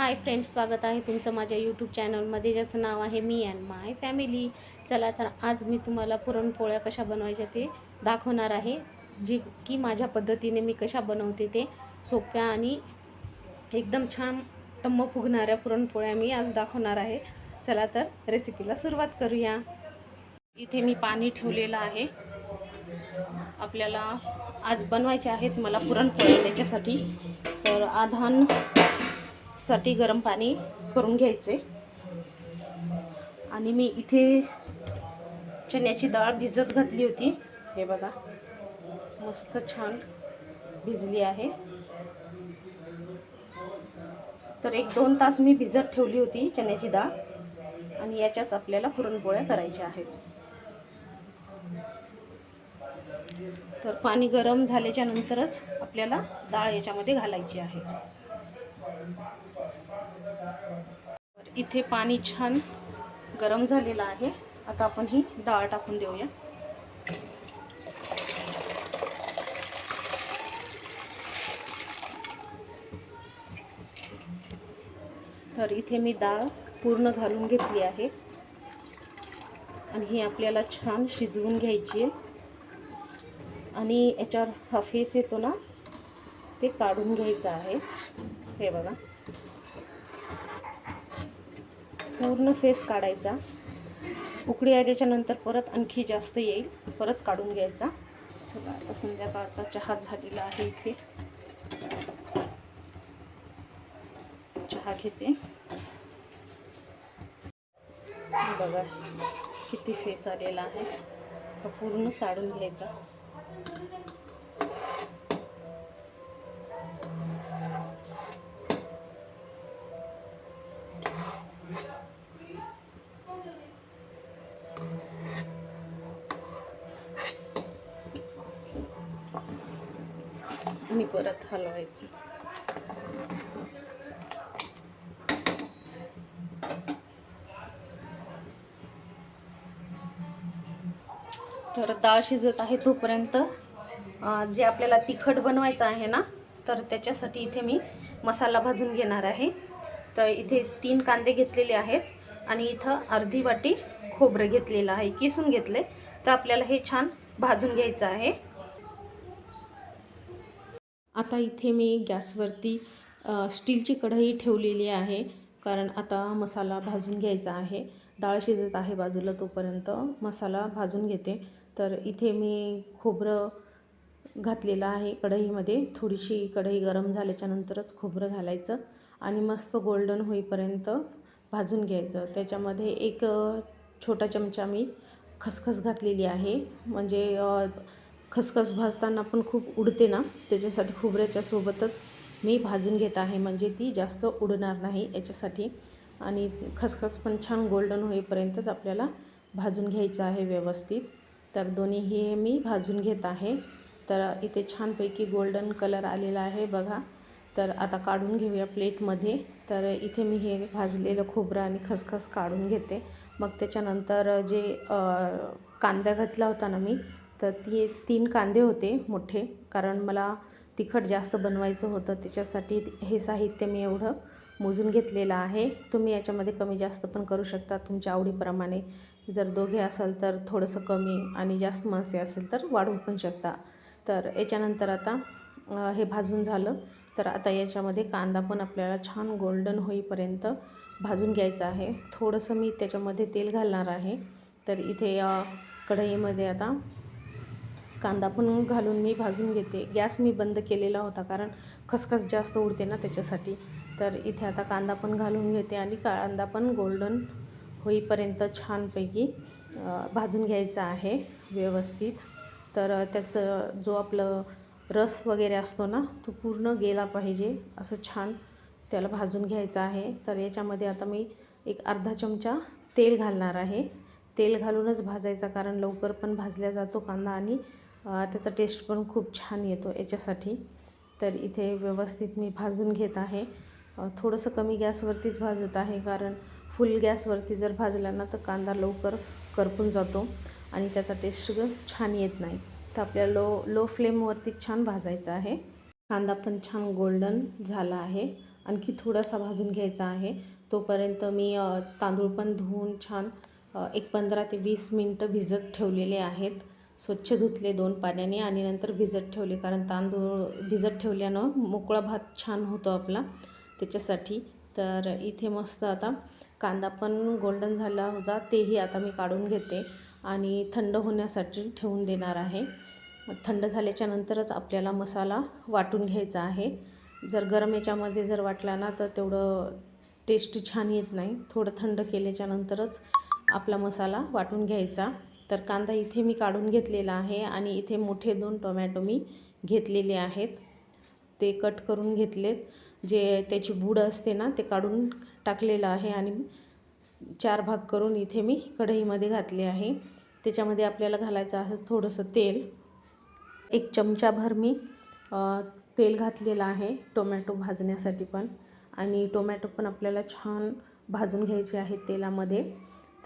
Hi friends स्वागत आहे तुमचं माझ्या यूट्यूब चॅनलमध्ये ज्याचं नाव आहे मी अँड माय फॅमिली चला तर आज मी तुम्हाला पुरणपोळ्या कशा बनवायच्या ते दाखवणार आहे. जे की माझ्या पद्धतीने मी कशा बनवते ते सोप्या आणि एकदम छान टम्म फुगणाऱ्या पुरणपोळ्या मी आज दाखवणार आहे. चला तर रेसिपीला सुरुवात करूया. इथे मी पाणी ठेवलेलं आहे. आपल्याला आज बनवायचे आहेत मला पुरणपोळ्या त्याच्यासाठी. तर आधान साठी गरम पाणी करून घ्यायचे. आणि मी इथे चण्याची डाळ भिजत घातली होती. हे बघा मस्त छान भिजली आहे. तर एक दोन तास मी भिजत ठेवली होती चण्याची डाळ. आणि याच्याच आपल्याला पुरणपोळ्या करायच्या आहेत. तर पाणी गरम झाल्याच्या नंतरच आपल्याला डाळ याच्यामध्ये घालायची आहे. इथे पाणी छान गरम झालेलं आहे. आता आपण ही डाळ टाकून देऊया. तर इथे मी डाळ पूर्ण घालून घेतली आहे. आणि ही आपल्याला छान शिजवून घ्यायची आहे. आणि याच्यावर हफेस येतो ना ते काढून घ्यायचं आहे. हे बघा. पूर्ण फेस काढायचा. उकडी आल्याच्यानंतर परत आणखी जास्त येईल. परत काढून घ्यायचा. चला आता संध्याकाळचा चहा झालेला आहे इथे. चहा घेते. बघा किती फेस आलेला आहे. हा पूर्ण काढून घ्यायचा. तर डाळ शिजत आहे तोपर्यंत जे आपल्याला तिखट बनवायचं आहे ना तर त्याच्यासाठी इथे मी मसाला भाजून घेणार आहे. तर इथे तीन कांदे घेतलेले आहेत आणि इथं अर्धी वाटी खोबरं घेतलेलं आहे किसून घेतले तर आपल्याला हे छान भाजून घ्यायचं आहे. आता इथे मी गॅसवरती स्टीलची कढई ठेवलेली आहे. कारण आता मसाला भाजून घ्यायचा आहे. डाळ शिजत आहे बाजूला तोपर्यंत मसाला भाजून घेते. तर इथे मी खोबरं घातलेलं आहे कढईमध्ये. थोडीशी कढई गरम झाल्याच्यानंतरच खोबरं घालायचं आणि मस्त गोल्डन होईपर्यंत भाजून घ्यायचं. त्याच्यामध्ये एक छोटा चमचा मी खसखस घातलेली आहे. म्हणजे खसखस भाजताना पण खूप उडते ना त्याच्यासाठी खोबऱ्याच्या सोबतच मी भाजून घेत आहे. म्हणजे ती जास्त उडणार नाही याच्यासाठी. आणि खसखस पण छान गोल्डन होईपर्यंतच आपल्याला भाजून घ्यायचं आहे व्यवस्थित. तर दोन्ही हे मी भाजून घेत आहे. तर इथे छानपैकी गोल्डन कलर आलेला आहे बघा. तर आता काढून घेऊया प्लेटमध्ये. तर इथे मी हे भाजलेलं खोबरं आणि खसखस काढून घेते. मग त्याच्यानंतर जे कांदा घातला होता ना मी तर ती तीन कांदे होते मोठे कारण मला तिखट जास्त बनवायचं होतं त्याच्यासाठी हे साहित्य मी एवढं मोजून घेतलेलं आहे. तुम्ही याच्यामध्ये कमी जास्त पण करू शकता. तुमच्या आवडीप्रमाणे जर दोघे असाल तर थोडंसं कमी आणि जास्त माणसे असेल तर वाढवू पण शकता. तर याच्यानंतर आता हे भाजून झालं. तर आता याच्यामध्ये कांदा पण आपल्याला छान गोल्डन होईपर्यंत भाजून घ्यायचं आहे. थोडंसं मी त्याच्यामध्ये तेल घालणार आहे. तर इथे कढईमध्ये आता कांदा पण घालून मी भाजून घेते. गॅस मी बंद केलेला होता कारण खसखस जास्त उडते ना त्याच्यासाठी. तर इथे आता कांदा पण घालून घेते आणि कांदा पण गोल्डन होईपर्यंत छानपैकी भाजून घ्यायचा आहे व्यवस्थित. तर त्याचं जो आपलं रस वगैरे असतो ना तो पूर्ण गेला पाहिजे असं छान त्याला भाजून घ्यायचं आहे. तर याच्यामध्ये आता मी एक अर्धा चमचा तेल घालणार आहे. तेल घालूनच भाजायचा कारण लवकर पण भाजल्या जातो कांदा आणि त्याचा टेस्ट पण खूप छान येतो याच्यासाठी. तर इथे व्यवस्थित मी भाजून घेत आहे. थोडंसं कमी गॅसवरतीच भाजत आहे कारण फुल गॅसवरती जर भाजला ना तर कांदा लवकर करपून जातो आणि त्याचा टेस्ट छान येत नाही. तर आपल्याला लो लो फ्लेमवरती छान भाजायचं आहे. कांदा पण छान गोल्डन झाला आहे. आणखी थोडासा भाजून घ्यायचा आहे. तोपर्यंत मी तांदूळ पण धुवून छान एक पंधरा ते वीस मिनटं भिजत ठेवलेले आहेत. स्वच्छ धुतले दोन पाण्याने आणि नंतर भिजत ठेवले कारण तांदूळ भिजत ठेवल्यानं मोकळा भात छान होतो आपला त्याच्यासाठी. तर इथे मस्त आता कांदा पण गोल्डन झाला होता तेही आता मी काढून घेते आणि थंड होण्यासाठी ठेवून देणार आहे. थंड झाल्याच्या नंतरच आपल्याला मसाला वाटून घ्यायचा आहे. जर गरम याच्यामध्ये जर वाटला ना तर तेवढं टेस्ट छान येत नाही. थोडं थंड केल्याच्या नंतरच आपला मसाला वाटून घ्यायचा. तर कांदा इथे मी काढून घेतलेला आहे आणि इथे मोठे दोन टोमॅटो मी घेतलेले आहेत. ते कट करून घेतलेत. जे त्याची बूड असते ना ते काढून टाकलेलं आहे आणि चार भाग करून इथे मी कढईमध्ये घातले आहे. त्याच्यामध्ये आपल्याला घालायचं आहे थोडंसं तेल. एक चमचाभर मी तेल घातलेलं आहे टोमॅटो भाजण्यासाठी पण. आणि टोमॅटो पण आपल्याला छान भाजून घ्यायचे आहेत तेलामध्ये.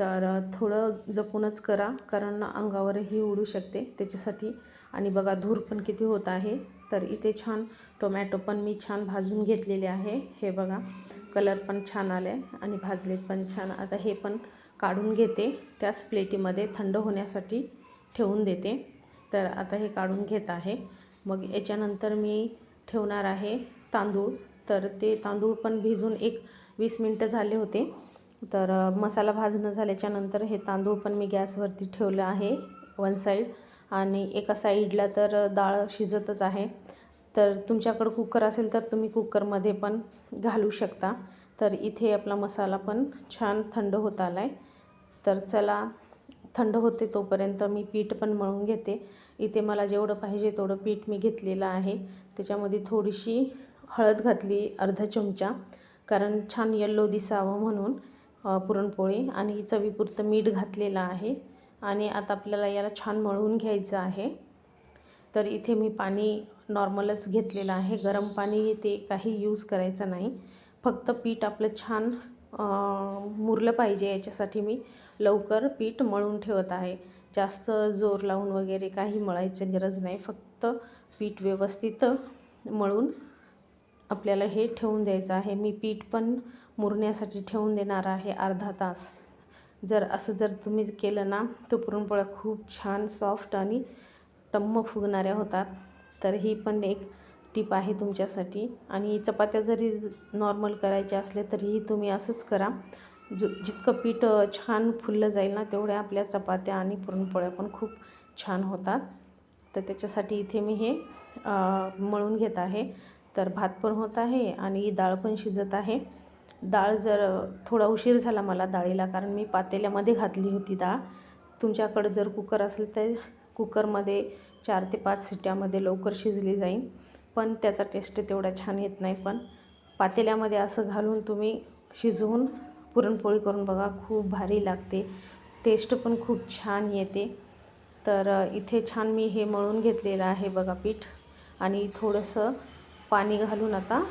तर थोडं जपूनच करा कारण अंगावरही उडू शकते त्याच्यासाठी. आणि बघा धूर पण किती होत आहे. तर इथे छान टोमॅटो पण मी छान भाजून घेतलेले आहे. हे बघा कलर पण छान आले आणि भाजले पण छान. आता हे पण काढून घेते. त्याच प्लेटीमध्ये थंड होण्यासाठी ठेवून देते. तर आता हे काढून घेत आहे. मग याच्यानंतर मी ठेवणार आहे तांदूळ. तर ते तांदूळ पण भिजून एक वीस मिनटं झाले होते. तर मसाला भाजणं झाल्याच्यानंतर हे तांदूळ पण मी गॅसवरती ठेवलं आहे वन साईड. आणि एका साईडला तर डाळ शिजतच आहे. तर तुमच्याकडं कुकर असेल तर तुम्ही कुकरमध्ये पण घालू शकता. तर इथे आपला मसाला पण छान थंड होत आला आहे तर चला थंड होते तोपर्यंत मी पीठ पण मळून घेते. इथे मला जेवढं पाहिजे तेवढं पीठ मी घेतलेलं आहे. त्याच्यामध्ये थोडीशी हळद घातली अर्धा चमचा कारण छान यल्लो दिसावं म्हणून. पुरणपोळी आणि चवीपुरतं मीठ घातलेलं आहे. आणि आता आपल्याला याला छान मळून घ्यायचं आहे. तर इथे मी पाणी नॉर्मलच घेतलेलं आहे. गरम पाणी ते काही यूज करायचं नाही. फक्त पीठ आपलं छान मुरलं पाहिजे याच्यासाठी मी लवकर पीठ मळून ठेवत आहे. जास्त जोर लावून वगैरे काही मळायची गरज नाही. फक्त पीठ व्यवस्थित मळून आपल्याला हे ठेवून द्यायचं आहे. मी पीठ पण मुरण्यासाठी ठेवून देणार आहे अर्धा तास. जर असं जर तुम्ही केलं ना तर पुरणपोळ्या खूप छान सॉफ्ट आणि टम्म फुगणाऱ्या होतात. तर ही पण एक टीप आहे तुमच्यासाठी. आणि चपात्या जरी नॉर्मल करायच्या असल्या तरीही तुम्ही असंच करा. जो जितकं पीठ छान फुललं जाईल ना तेवढ्या आपल्या चपात्या आणि पुरणपोळ्या पण खूप छान होतात. तर त्याच्यासाठी इथे मी हे मळून घेत आहे. तर भात पण होत आहे आणि डाळ पण शिजत आहे. डाळ जर थोडा उशीर झाला मला डाळीला कारण मी पातेल्यामध्ये घातली होती डाळ. तुमच्याकडं जर कुकर असेल तर कुकरमध्ये चार ते पाच सिट्यामध्ये लवकर शिजली जाईल. पण त्याचा टेस्ट तेवढा छान येत नाही. पण पातेल्यामध्ये असं घालून तुम्ही शिजवून पुरणपोळी करून बघा खूप भारी लागते. टेस्ट पण खूप छान येते. तर इथे छान मी हे मळून घेतलेलं आहे बघा पीठ. आणि थोडंसं पाणी घालून आता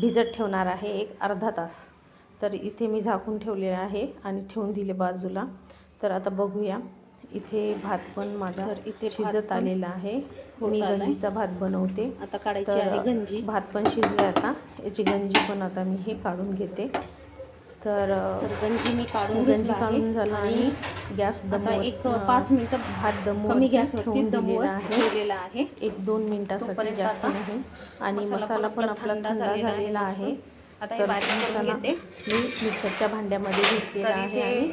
भिजत ठेवणार आहे एक अर्धा तास. तर इथे मी झाकून ठेवलेलं आहे आणि ठेवून दिले बाजूला. तर आता बघूया. इथे भात पण माझा इथे शिजत आलेला आहे. मी. गंजीचा भात बनवते. आता काढायची आहे गंजी. भात पण शिजले आता. याची गंजी पण आता मी हे काढून घेते. तर गंजी मी काढून गंजी. काढून झाला आणि गॅस आता दमवत एक पाच मिनिटं भात दमवत कमी गॅसवरती दमवत आहे. ठेवलेला आहे. एक दोन मिनिटासाठी जास्त नाही. आणि मसाला पण आपला थंड झालेला आहे आता हे तर मसाला मी मिक्सरच्या भांड्यामध्ये घेतलेला आहे आणि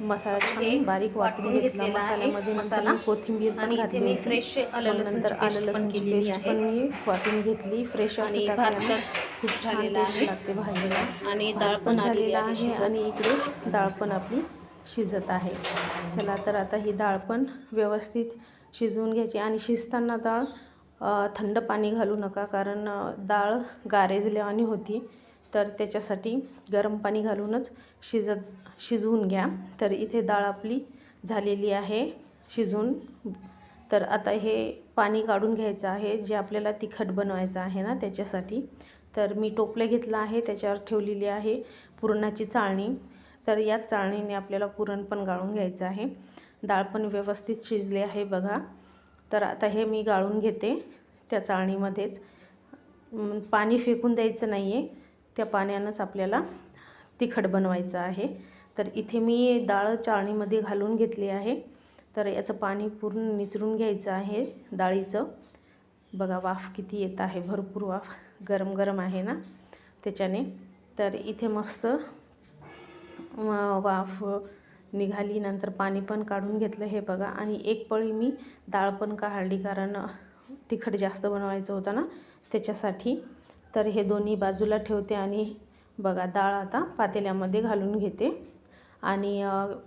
मसाला छान बारीक वाटून घेतला घेतलेला आहे मसाल्यामध्ये मसाला. कोथिंबीर पण आणि इथे घातली मी. फ्रेश आलं मग लसूणची नंतर आलं लसूणची केलेली आहे. पण मी वाटून घेतली फ्रेश आणि खूप छान टेस्ट आहे. लागते भाजीला आणि डाळ पण आलेली झालेला आहे. आणि इकडे डाळ पण आपली शिजत आहे चला तर आता ही डाळ पण व्यवस्थित शिजवून घ्यायची आणि शिजताना डाळ थंड पाणी घालू नका कारण डाळ गारेजल्यावानी होती तर त्याच्यासाठी गरम पाणी घालूनच शिजत शिजवून घ्या. तर इथे डाळ आपली झालेली आहे शिजून. तर आता हे पाणी काढून घ्यायचं आहे जे आपल्याला तिखट बनवायचं आहे ना त्याच्यासाठी. तर मी टोपलं घेतलं आहे त्याच्यावर ठेवलेली आहे पुरणाची चाळणी. तर याच चाळणीने आपल्याला पुरण पण गाळून घ्यायचं आहे. डाळ पण व्यवस्थित शिजली आहे बघा. तर आता हे मी गाळून घेते त्या चाळणीमध्येच. पाणी फेकून द्यायचं नाही आहे त्या पाण्यानंच आपल्याला तिखट बनवायचं आहे. तर इथे मी डाळ चाळणीमध्ये घालून घेतली आहे. तर याचं पाणी पूर्ण निचरून घ्यायचं आहे डाळीचं. बघा वाफ किती येत आहे. भरपूर वाफ. गरम गरम आहे ना त्याच्याने. तर इथे मस्त वाफ निघाली. नंतर पाणी पण काढून घेतलं हे बघा. आणि एक पळी मी डाळ पण काढली कारण तिखट जास्त बनवायचं होतं ना त्याच्यासाठी. तर हे दोन्ही बाजूला ठेवते आणि बघा डाळ आता पातेल्यामध्ये घालून घेते. आणि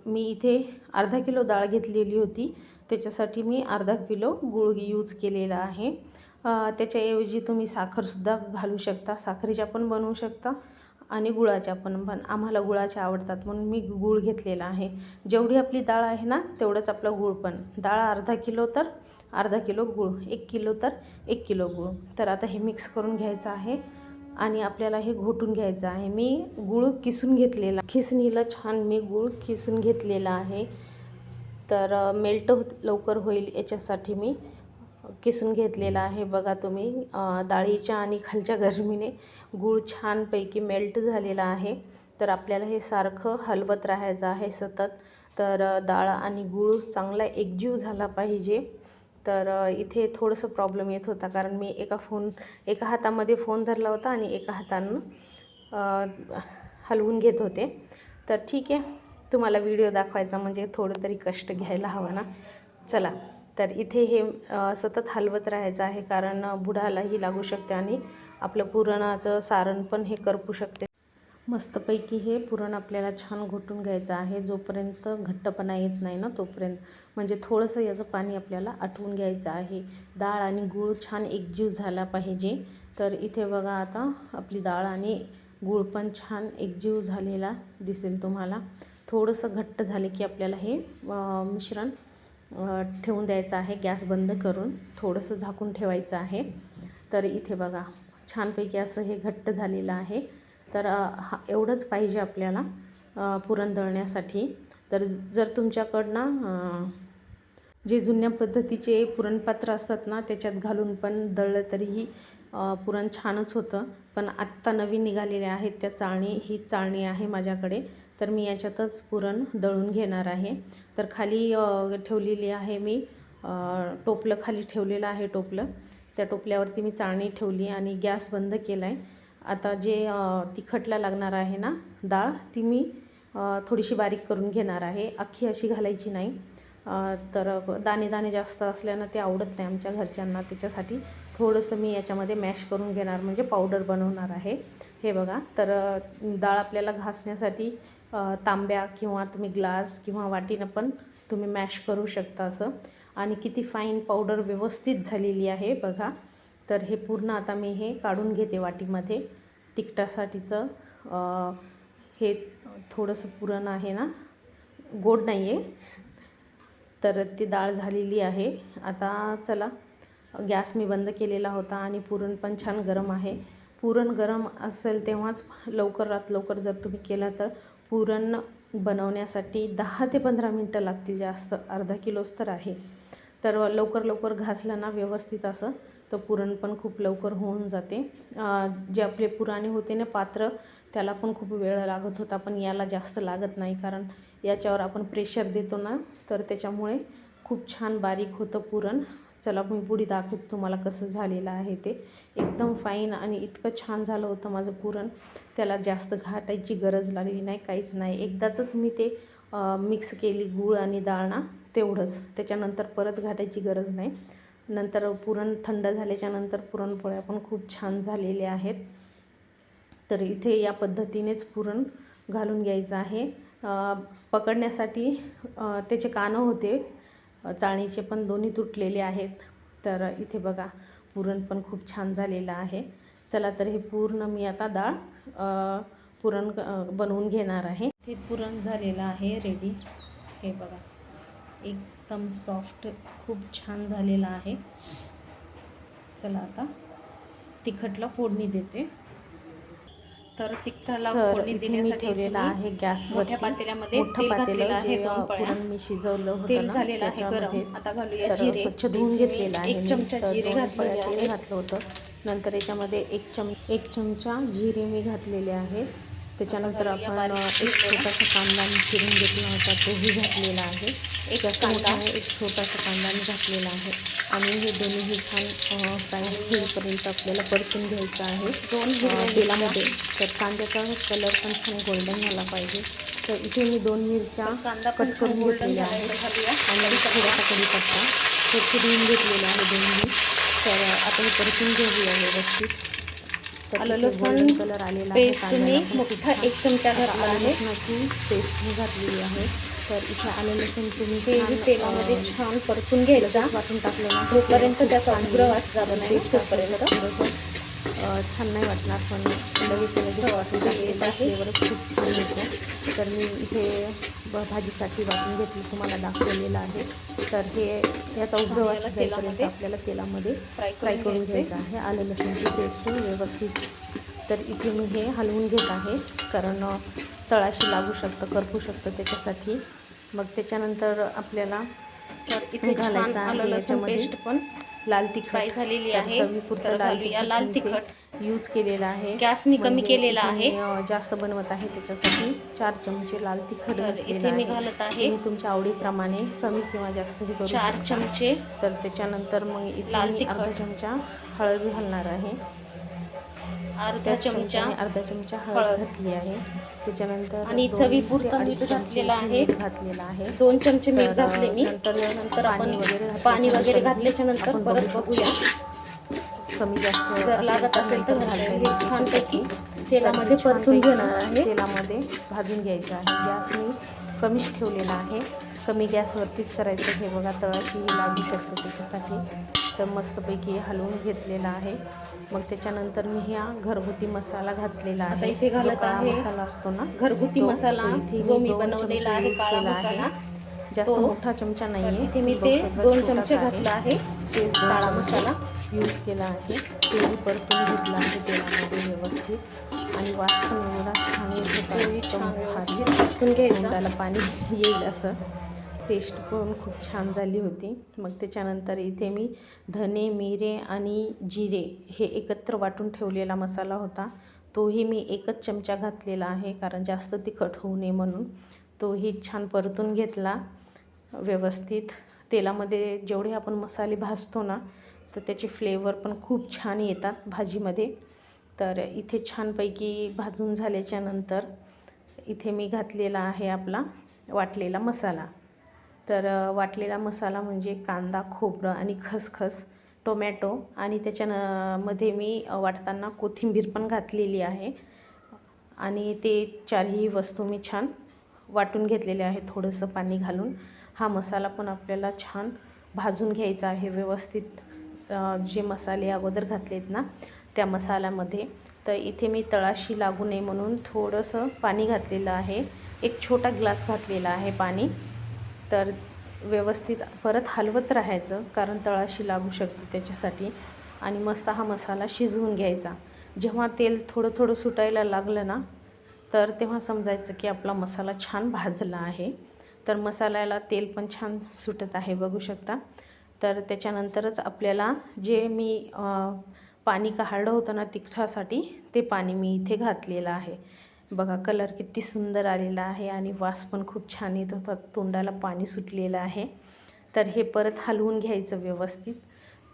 मी इथे अर्धा किलो डाळ घेतलेली होती. त्याच्यासाठी मी अर्धा किलो गूळ यूज केलेला आहे. त्याच्याऐवजी तुम्ही साखरसुद्धा घालू शकता. साखरेच्या पण बनवू शकता. आणि गुळाच्या पण पण आम्हाला गुळाच्या आवडतात म्हणून मी गूळ घेतलेला आहे. जेवढी आपली डाळ आहे ना तेवढंच आपलं गूळ पण. डाळ अर्धा किलो तर अर्धा किलो गूळ एक किलो तर एक किलो गूळ. तर आता हे मिक्स करून घ्यायचं आहे आणि आपल्याला हे घोटून घ्यायचं आहे. मी गूळ किसून घेतलेला खिसणीला छान मी गूळ किसून घेतलेला आहे. तर मेल्ट हो लवकर होईल याच्यासाठी मी. किसून घेतलेला आहे. बघा तुम्ही डाळीच्या आणि खालच्या गरमीने गूळ छानपैकी मेल्ट झालेला आहे. तर आपल्याला हे सारखं हलवत राहायचं आहे सतत. तर डाळ आणि गूळ चांगला एकजीव झाला पाहिजे. तर इथे थोडंसं प्रॉब्लेम येत होता कारण मी एका फोन एका हातामध्ये फोन धरला होता आणि एका हातानं हलवून घेत होते. तर ठीक आहे तुम्हाला व्हिडिओ दाखवायचा म्हणजे थोडं तरी कष्ट घ्यायला हवा ना? चला. तर इथे हे सतत हलवत राहायचं आहे कारण बुढालाही बुडालाही लागू शकते आणि आपलं पुरणाचं सारण पण हे करपू शकते. मस्तपैकी हे पुरण आपल्याला छान घोटून घ्यायचं आहे. जोपर्यंत घट्टपणा येत नाही ना तोपर्यंत. म्हणजे थोडंसं याचं पाणी आपल्याला आटवून घ्यायचं आहे. डाळ आणि गूळ छान एकजीव झाला पाहिजे. तर इथे बघा आता आपली डाळ आणि गूळ पण छान एकजीव झालेला दिसेल तुम्हाला. थोडंसं घट्ट झाले की आपल्याला हे मिश्रण ठेवून द्यायचं आहे. गॅस बंद करून थोडंसं झाकून ठेवायचं आहे. तर इथे बघा छानपैकी असं हे घट्ट झालेलं आहे. तर हा एवढंच पाहिजे आपल्याला पुरण दळण्यासाठी तर जर तुमच्याकडनं जे जुन्या पद्धतीचे पुरणपात्र असतात ना त्याच्यात घालून पण दळलं तरीही पुरण छानच होतं. पण आत्ता नवीन निघालेले आहेत त्या चाळणी ही चाळणी आहे माझ्याकडे. तर मी याच्यातच पुरण दळून घेणार आहे. तर खाली ठेवलेली आहे मी टोपलं खाली ठेवलेलं आहे टोपलं. त्या टोपल्यावरती मी चाळणी ठेवली आणि गॅस बंद केला आहे आता जे तिखटला लागणार आहे ना डाळ ती मी थोडीशी बारीक करून घेणार आहे. अख्खी अशी घालायची नाही. तर दाणे दाणे जास्त असल्यानं ते आवडत नाही आमच्या घरच्यांना त्याच्यासाठी. थोडंसं मी याच्यामध्ये मॅश करून घेणार म्हणजे पावडर बनवणार आहे. हे बघा तर डाळ आपल्याला घासण्यासाठी तांब्या किंवा तुम्ही ग्लास किंवा वाटीनं पण तुम्ही मॅश करू शकता असं. आणि किती फाईन पावडर व्यवस्थित झालेली आहे बघा. तर हे पूर्ण आता मी हे काढून घेते वाटीमध्ये. तिखटासाठीचं हे थोडंसं पुरण आहे ना गोड नाही आहे तर ती डाळ झालेली आहे. आता चला गॅस मी बंद केलेला होता आणि पुरण पण छान गरम आहे. पुरण गरम असेल तेव्हाच लवकरात लवकर जर तुम्ही केला तर पुरण बनवण्यासाठी दहा ते पंधरा मिनटं लागतील जास्त अर्धा किलोच तर आहे. तर लवकर लवकर घासलं ना व्यवस्थित असं तर पुरण पण खूप लवकर होऊन जाते. जे आपले पुराणे होते ना पात्र त्याला पण खूप वेळ लागत होता पण याला जास्त लागत नाही कारण याच्यावर आपण प्रेशर देतो ना तर त्याच्यामुळे खूप छान बारीक होतं पुरण. चला मी पुढी दाखवते तुम्हाला कसं झालेलं आहे ते. एकदम फाईन आणि इतकं छान झालं होतं माझं पुरण. त्याला जास्त घाटायची गरज लागली नाही काहीच नाही. एकदाचंच मी ते मिक्स केली गूळ आणि दाळणा तेवढंच. त्याच्यानंतर परत घाटायची गरज नाही. नंतर पुरण थंड झाल्याच्यानंतर पुरणपोळ्या पण खूप छान झालेल्या आहेत. तर इथे या पद्धतीनेच पुरण घालून घ्यायचं आहे. पकडण्यासाठी त्याचे कानं होते. चाळणीचे पण दोन्ही तुटलेले आहेत. तर इथे बघा पुरण पण खूप छान झालेलं आहे. चला तर हे पूर्ण मी आता डाळ पुरण बनवून घेणार आहे. हे पुरण झालेलं आहे रेडी हे बघा एकदम सॉफ्ट खूप छान झालेलं आहे. चला आता तिखटला फोडणी देते. तर तिखटाला तर फोडणी इथे मी देण्यासाठी ठेवलेला आहे गॅसवरती. मोठ्या पातेल्यामध्ये तेल घातलेलं आहे. दोन पळ्या. मी शिजवलं होतं तेल ना झालेलं आहे गरम. आता घालूया तर जिरे. स्वच्छ धुवून घेतलेलं आहे एक मी. चमचा तर जिरे दोन घातलेले पळ्या तेल आहे घातलं होतं. नंतर याच्यामध्ये एक चम एक चमचा जिरे मी घातलेले आहे त्याच्यानंतर आपण अ, एक छोटासा कांदा मी चिरून घेतला होता तोही घातलेला आहे. एक कांदा? एक छोटासा कांदा मी घातलेला आहे. आणि हे दोन्हीही छान फ्राय होईपर्यंत आपल्याला परतून घ्यायचं आहे. दोन तेलामध्ये. तर कांद्याचा कलर पण छान गोल्डन झाला पाहिजे. तर इथे मी दोन मिरच्या कांदा कट करून घेतलेल्या आहेत. आणि थोडासा कढीपत्ता. हे चिरून घेतलेले आहे दोन्ही. तर आता हे परतून घेऊया व्यवस्थित. आलं लसूण पेस्ट मी मोठा. एक चमचा घातला आहे. पेस्ट मी घातलेली आहे. तर इथे आलं लसूण तुम्ही ते छान, तेलामध्ये छान परतून घ्यायचा वाटून टाकलं ना जोपर्यंत त्याचा उग्र वास जात नाही तोपर्यंत. छान नाही वाटणार पण लगेच. फ्लेवर खूप छान येतो तर मी इथे भाजीसाठी वाटून घेतलं तुम्हाला दाखवलेलं आहे तर हे याचा जाईपर्यंत तेलामध्ये आपल्याला तेलामध्ये फ्राय करून घ्यायचे. आहे आलं लसूणची पेस्ट व्यवस्थित तर इथे मी हे हलवून घेत आहे कारण तळाशी लागू शकतं करपू शकतं त्याच्यासाठी मग त्याच्यानंतर आपल्याला तर इथे घालायचं आहे आलं लसूण याच्यामध्ये. पेस्ट पण लाल तिखट झालेली आहे. चवीपुरतं लाल लाल तिखट यूज केलेला आहे. गॅसनी कमी म्हणजे केलेला आहे. जास्त बनवत आहे त्याच्यासाठी चार चमचे लाल तिखट इथे मी घालत आहे तुमच्या आवडीप्रमाणे कमी किंवा जास्तही करू चार. चमचे तर त्याच्यानंतर मग लाल मी तिखट. चमचा हळद घालणार आहे. अर्धा चमचा अर्धा चमचा हळद. घातली आहे. त्याच्यानंतर आणि दोन चवीपुरतं मीठ चमचे घातलेलं आहे. घातलेलं आहे. दोन चमचे मीठ घातले मी. नंतर नंतर आपण पाणी वगैरे पाणी वगैरे घातल्याच्या नंतर परत बघू बघूया. कमी जास्त जर लागत असेल तर छानपैकी. तेलामध्ये परतून घेणार आहे. तेलामध्ये भाजून घ्यायचं आहे. गॅस मी कमीच ठेवलेला आहे. कमी गॅसवरतीच करायचं हे बघा तळाशी लागू शकते त्याच्यासाठी. तर मस्तपैकी हलवून घेतलेला आहे. मग त्याच्यानंतर मी ह्या घरगुती मसाला घातलेला आता आहे. इथे घालत आहे मसाला असतो ना घरगुती मसाला जो मी बनवलेला आहे काळा मसाला. जास्त मोठा चमचा तर नाहीये. इथे मी ते दोन चमचे आहे. घातला आहे. तेच काळा मसाला. यूज केला आहे. तेही परतून घेतलं आहे तेलामध्ये व्यवस्थित. आणि वास पण एवढा छान येत होता तोंडाला पाणी येईल असं. टेस्ट पण खूप छान झाली होती. मग त्याच्यानंतर इथे मी धने मिरे आणि जिरे हे एकत्र वाटून ठेवलेला मसाला होता. तोही मी एकच चमचा घातलेला आहे कारण जास्त तिखट होऊ नये म्हणून. तोही छान परतून घेतला व्यवस्थित. तेलामध्ये जेवढे आपण मसाले भाजतो ना तर त्याचे फ्लेवर पण खूप छान येतात भाजीमध्ये. तर इथे छानपैकी भाजून झाल्याच्यानंतर इथे मी घातलेला आहे आपला वाटलेला मसाला. तर वाटलेला मसाला म्हणजे कांदा खोबरं आणि खसखस टोमॅटो आणि त्याच्या मध्ये मी वाटताना कोथिंबीर पण घातलेली आहे. आणि ते चारही वस्तू मी छान वाटून घेतलेले आहे थोडंसं पाणी घालून. हा मसाला पण आपल्याला छान भाजून घ्यायचा आहे व्यवस्थित. जे मसाले अगोदर घातलेत ना त्या मसाल्यामध्ये. तर इथे मी तळाशी लागू नये म्हणून थोडंसं पाणी घातलेलं आहे. एक छोटा ग्लास घातलेला आहे पाणी. तर व्यवस्थित परत हलवत राहायचं कारण तळाशी लागू शकते त्याच्यासाठी. आणि मस्त हा मसाला शिजवून घ्यायचा. जेव्हा तेल थोडं थोडं सुटायला लागलं ना तर तेव्हा समजायचं की आपला मसाला छान भाजला आहे. तर मसाल्याला तेल पण छान सुटत आहे बघू शकता. तर त्याच्यानंतरच आपल्याला जे मी पाणी काढलं होतं ना तिखटासाठी ते पाणी मी इथे घातलेलं आहे. बघा कलर किती सुंदर आलेला आहे आणि वास पण खूप छान येत होता. तोंडाला पाणी सुटलेलं आहे. तर हे परत हलवून घ्यायचं व्यवस्थित.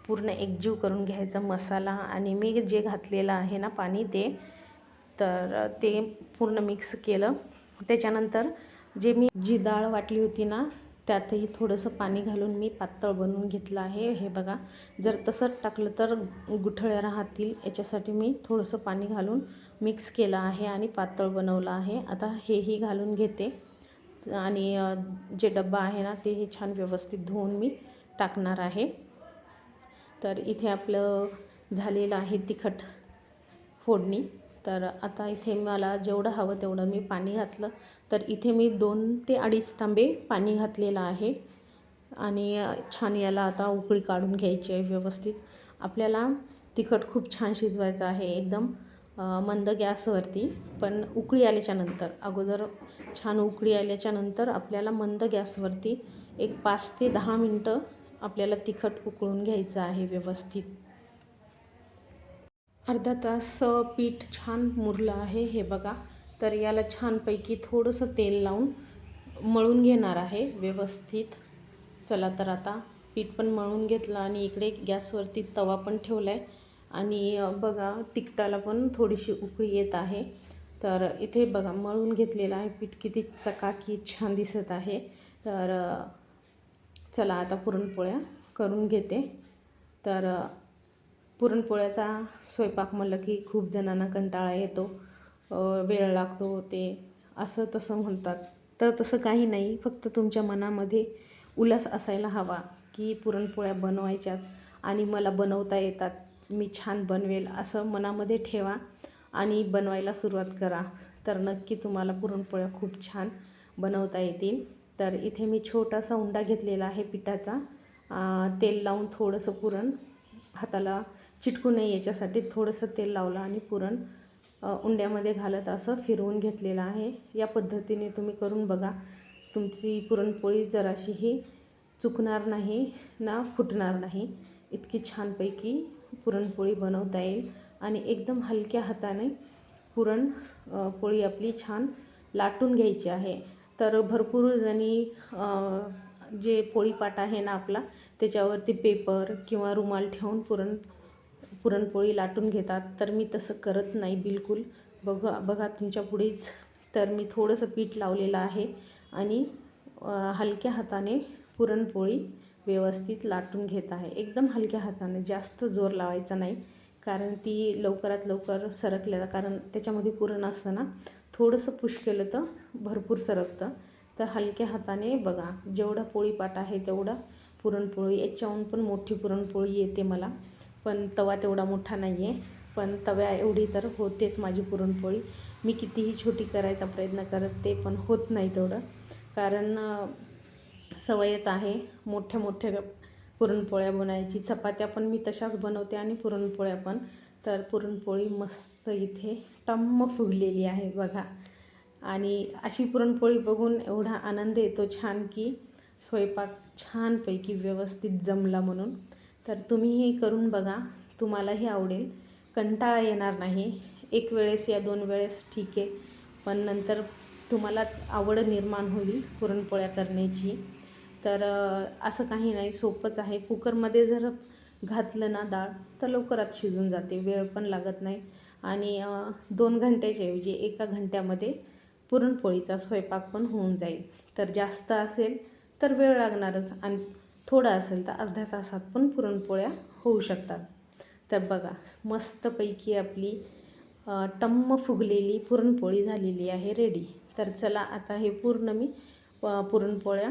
पूर्ण एकजीव करून घ्यायचा मसाला आणि मी जे घातलेलं आहे ना पाणी ते तर ते पूर्ण मिक्स केलं. त्याच्यानंतर जे मी जी डाळ वाटली होती ना त्यातही थोडंसं पाणी घालून मी पातळ बनवून घेतलं आहे. हे बघा जर तसंच टाकलं तर गुठळ्या राहतील. याच्यासाठी मी थोडंसं पाणी घालून मिक्स केला आहे आणि पातळ बनवलं आहे. आता हेही घालून घेते. आणि जे डब्बा आहे ना तेही छान व्यवस्थित धुवून मी टाकणार आहे. तर इथे आपलं झालेलं आहे तिखट फोडणी. तर आता इथे मला जेवढं हवं तेवढं मी पाणी घातलं. तर इथे मी दोन ते अडीच तांबे पाणी घातलेलं आहे. आणि छान याला आता उकळी काढून घ्यायची आहे व्यवस्थित. आपल्याला तिखट खूप छान शिजवायचं आहे एकदम. मंद गॅसवरती पण उकळी आल्याच्यानंतर अगोदर छान उकळी आल्याच्यानंतर आपल्याला मंद गॅसवरती एक पाच ते दहा मिनटं आपल्याला तिखट उकळून घ्यायचं आहे व्यवस्थित. अर्धा तास पीठ छान मुरलं आहे हे बघा. तर याला छानपैकी थोडंसं तेल लावून मळून घेणार आहे व्यवस्थित. चला तर आता पीठ पण मळून घेतलं आणि इकडे गॅसवरती तवा पण ठेवला आहे आणि बघा तिखटाला पण थोडीशी उकळी येत आहे. तर इथे बघा मळून घेतलेलं आहे पीठ. किती चकाकी छान दिसत आहे. तर चला आता पुरणपोळ्या करून घेते. तर पुरणपोळ्याचा स्वयंपाक म्हणलं की खूप जणांना कंटाळा येतो. वेळ लागतो ते. असं तसं म्हणतात. तर तसं काही नाही. फक्त तुमच्या मनामध्ये उल्हास असायला हवा की पुरणपोळ्या बनवायच्यात आणि मला बनवता येतात. मी छान बनवेल असं मनामध्ये ठेवा आणि बनवायला सुरुवात करा. तर नक्की तुम्हाला पुरणपोळ्या खूप छान बनवता येतील. तर इथे मी छोटासा उंडा घेतलेला आहे पिठाचा. तेल लावून थोडंसं पुरण. हाताला चिटकू नये याच्यासाठी थोडंसं तेल लावलं आणि पुरण उंड्यामध्ये घालत असं फिरवून घेतलेलं आहे. या पद्धतीने तुम्ही करून बघा. तुमची पुरणपोळी जराशीही चुकणार नाही ना फुटणार नाही. इतकी छानपैकी पुरणपोळी बनवता येईल. आणि एकदम हलक्या हाताने पुरण पोळी आपली छान लाटून घ्यायची आहे. तर भरपूर जणी जे पोळीपाट आहे ना आपला त्याच्यावरती पेपर किंवा रुमाल ठेवून पुरण पुरणपोळी लाटून घेतात. तर मी तसं करत नाही बिलकुल. बघा बघा तुमच्या पुढेच. तर मी थोडंसं पीठ लावलेलं आहे आणि हलक्या हाताने पुरणपोळी व्यवस्थित लाटून घेत आहे. एकदम हलक्या हाताने जास्त जोर लावायचा नाही. कारण ती लवकरात लवकर सरकल्या. कारण त्याच्यामध्ये पुरण असतं ना थोडंसं पुश केलं तर भरपूर सरकतं. तर हलक्या हाताने बघा जेवढा पोळीपाट आहे तेवढा पुरणपोळी. याच्याहून पण मोठी पुरणपोळी येते मला. पण तवा तेवढा मोठा नाही आहे पण तव्या एवढी तर होतेच माझी पुरणपोळी. मी कितीही छोटी करायचा प्रयत्न करत ते पण होत नाही तेवढं. कारण सवयच आहे. मोठ्या मोठ्या पुरणपोळ्या बनवायची चपात्या पण मी तशाच बनवते आणि पुरणपोळ्या पण. तर पुरणपोळी मस्त इथे टम्म फुगलेली आहे बघा. आणि अशी पुरणपोळी बघून एवढा आनंद येतो छान की स्वयंपाक छानपैकी व्यवस्थित जमला म्हणून. तर तुम्हीही करून बघा. तुम्हालाही आवडेल. कंटाळा येणार नाही. एक वेळेस या दोन वेळेस ठीक आहे. पण नंतर तुम्हालाच आवड निर्माण होईल पुरणपोळ्या करण्याची. तर असं काही नाही. सोपंच आहे. कुकरमध्ये जर घातलं ना डाळ तर लवकरात शिजून जाते. वेळ पण लागत नाही. आणि दोन घंट्याच्या ऐवजी एका घंट्यामध्ये पुरणपोळीचा स्वयंपाक पण होऊन जाईल. तर जास्त असेल तर वेळ लागणारच आणि थोडा असेल तर अर्ध्या तासात पण पुरणपोळ्या होऊ शकतात. तर बघा मस्तपैकी आपली टम्म फुगलेली पुरणपोळी झालेली आहे रेडी. तर चला आता हे पूर्ण मी पुरणपोळ्या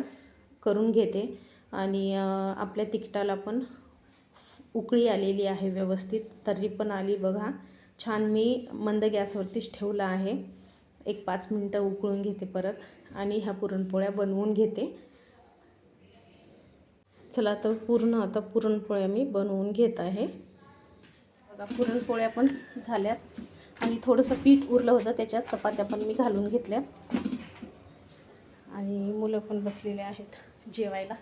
करून घेते. आणि आपल्या तिखटाला पण उकळी आलेली आहे व्यवस्थित. तर्री पण आली बघा. छान मी मंद गॅसवरतीच ठेवलं आहे. एक पाच मिनटं उकळून घेते परत. आणि ह्या पुरणपोळ्या बनवून घेते. चला तर पूर्ण आता पुरणपोळ्या मी बनवून घेत आहे. बघा पुरणपोळ्या पण झाल्यात. आणि थोडंसं पीठ उरलं होतं त्याच्यात चपात्या पण मी घालून घेतल्यात. आणि मुलं पण बसलेले आहेत. जेवायला?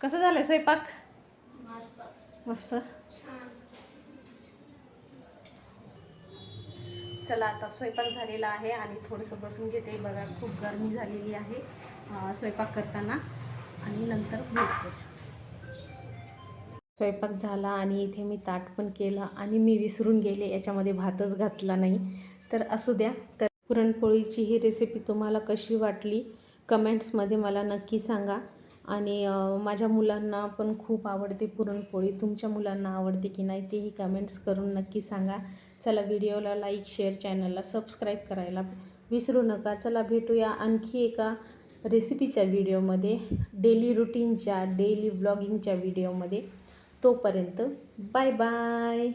कसं झालं स्वयंपाक? मस्त. चला आता स्वयंपाक झालेला आहे आणि थोडंसं बसून घेते. बघा खूप गरमी झालेली आहे स्वयंपाक करताना. आणि नंतर भेटते. स्वयंपाक झाला आणि इथे मी ताट पण केलं आणि मी विसरून गेले. याच्यामध्ये भातच घातला नाही. तर असू द्या. तर पुरणपोळीची ही रेसिपी तुम्हाला कशी वाटली? कमेंट्समध्ये मला नक्की सांगा. आणि माझ्या मुलांना पण खूप आवडते पुरणपोळी. तुमच्या मुलांना आवडते की नाही तेही कमेंट्स करून नक्की सांगा. चला व्हिडिओला लाईक शेअर चॅनलला सबस्क्राईब करायला विसरू नका. चला भेटूया आणखी एका रेसिपीच्या व्हिडिओमध्ये डेली रुटीनच्या डेली व्लॉगिंगच्या व्हिडिओमध्ये. तोपर्यंत बाय बाय.